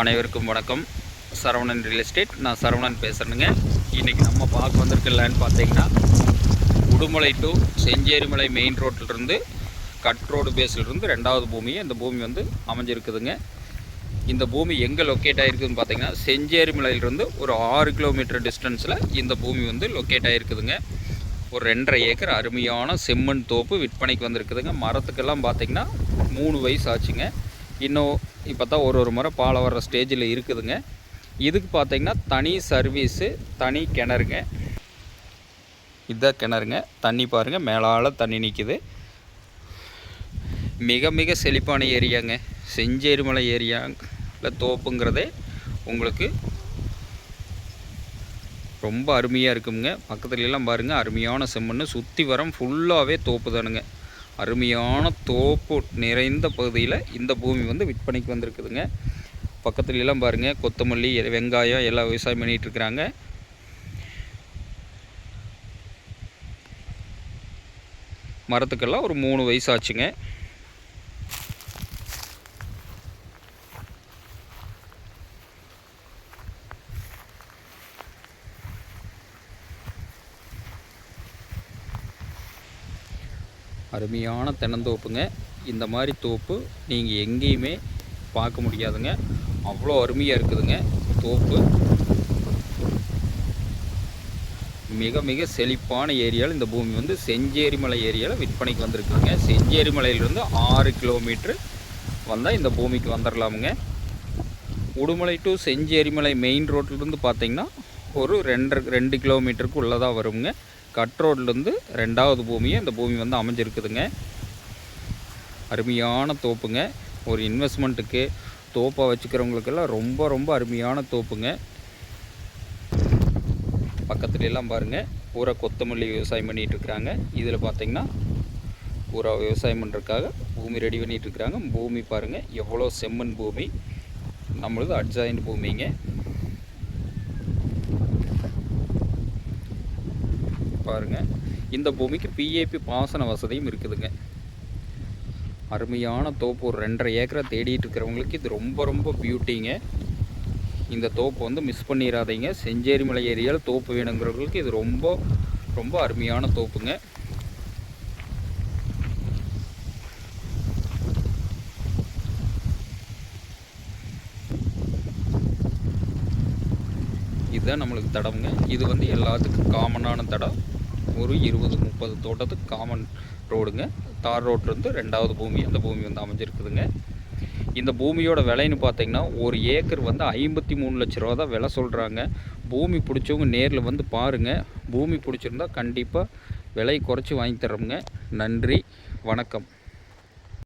அனைவருக்கும் வணக்கம். Saravanan real estate நான் சரவணன் பேசுகிறேனுங்க இன்றைக்கி நம்ம பார்க்க வந்திருக்க லேண்ட் பார்த்தீங்கன்னா உடுமலை டு செஞ்சேரிமலை மெயின் ரோட்டிலிருந்து கட் ரோடு பேஸ்லேருந்து ரெண்டாவது பூமியும் இந்த பூமி வந்து அமைஞ்சிருக்குதுங்க. இந்த பூமி எங்கே லொக்கேட் ஆகிருக்குதுன்னு பார்த்தீங்கன்னா செஞ்சேரிமலையிலிருந்து ஒரு ஆறு கிலோமீட்டர் டிஸ்டன்ஸில் இந்த பூமி வந்து லொக்கேட் ஆகிருக்குதுங்க ஒரு ரெண்டரை ஏக்கர் அருமையான செம்மண் தோப்பு விற்பனைக்கு வந்திருக்குதுங்க. மரத்துக்கெல்லாம் பார்த்திங்கன்னா மூணு வயசு ஆச்சுங்க. இன்னும் இப்போ தான் ஒரு ஒரு முறை பாலை வர்ற ஸ்டேஜில் இருக்குதுங்க. இதுக்கு பார்த்திங்கன்னா தனி சர்வீஸு தனி கிணறுங்க. இதுதான் கிணறுங்க தண்ணி பாருங்கள் மேலால் தண்ணி நிற்கிது மிக மிக செழிப்பான ஏரியாங்க. செஞ்சேரிமலை ஏரியாவில் தோப்புங்கிறதே உங்களுக்கு ரொம்ப அருமையாக இருக்குங்க. பக்கத்துலலாம் பாருங்கள் அருமையான செம்மண்ணு. சுற்றி வரம் ஃபுல்லாகவே தோப்பு தானுங்க. அருமையான தோப்பு நிறைந்த பகுதியில் இந்த பூமி வந்து விற்பனைக்கு வந்திருக்குதுங்க. பக்கத்துல எல்லாம் பாருங்கள் கொத்தமல்லி வெங்காயம் எல்லாம் விவசாயம் பண்ணிகிட்ருக்குறாங்க மரத்துக்கெல்லாம் ஒரு மூணு வயசு ஆச்சுங்க. அருமையான தென்னந்தோப்புங்க. இந்த மாதிரி தோப்பு நீங்கள் எங்கேயுமே பார்க்க முடியாதுங்க. அவ்வளோ அருமையாக இருக்குதுங்க தோப்பு. மிக மிக செழிப்பான ஏரியாவில் இந்த பூமி வந்து செஞ்சேரிமலை ஏரியாவில் விற்பனைக்கு வந்திருக்குங்க செஞ்சேரிமலையிலிருந்து ஆறு கிலோமீட்ரு வந்தால் இந்த பூமிக்கு வந்துடலாமுங்க உடுமலை டு செஞ்சேரிமலை மெயின் ரோட்லேருந்து பார்த்தீங்கன்னா ஒரு ரெண்டு ரெண்டு கிலோமீட்டருக்கு உள்ளதாக வருங்க கட் ரோட்லேருந்து ரெண்டாவது பூமியை இந்த பூமி வந்து அமைஞ்சிருக்குதுங்க. அருமையான தோப்புங்க. ஒரு இன்வெஸ்ட்மெண்ட்டுக்கு தோப்பாக வச்சுக்கிறவங்களுக்கெல்லாம் ரொம்ப ரொம்ப அருமையான தோப்புங்க. பக்கத்துலலாம் பாருங்கள் பூரா கொத்தமல்லி விவசாயம் பண்ணிகிட்ருக்குறாங்க. இதில் பார்த்திங்கன்னா பூரா விவசாயம் பண்ணுறதுக்காக பூமி ரெடி பண்ணிகிட்ருக்குறாங்க. பூமி பாருங்கள் எவ்வளோ செம்மண் பூமி. நம்மளது அட்ஜாயிண்ட் பூமிங்க. பாருங்க. இந்த பூமிக்கு பிஏபி பாசன வசதியும் இருக்குதுங்க. அருமையான தோப்பு ஒரு ரெண்டரை ஏக்கரை தேடிட்டு இருக்கிறவங்களுக்கு இது ரொம்ப ரொம்ப பியூட்டிங்க இந்த தோப்பு வந்து மிஸ் பண்ணிடாதீங்க செஞ்சேரிமலை ஏரியாவில் தோப்பு வேணுங்கிறவங்களுக்கு இது ரொம்ப ரொம்ப அருமையான தோப்புங்க. இதுதான் நம்மளுக்கு தடம்ங்க இது வந்து எல்லாத்துக்கும் காமனான தடம் ஒரு இருபது முப்பது தோட்டத்துக்கு காமன் ரோடுங்க தார் ரோட்லேருந்து ரெண்டாவது பூமி அந்த பூமி வந்து அமைஞ்சிருக்குதுங்க. இந்த பூமியோட விலைன்னு பார்த்தீங்கன்னா ஒரு ஏக்கர் வந்து ஐம்பத்தி மூணு லட்ச ரூபா தான் விலை சொல்கிறாங்க பூமி பிடிச்சவங்க நேரில் வந்து பாருங்கள் பூமி பிடிச்சிருந்தா கண்டிப்பாக விலை குறைச்சி வாங்கி தரோங்க நன்றி. வணக்கம்.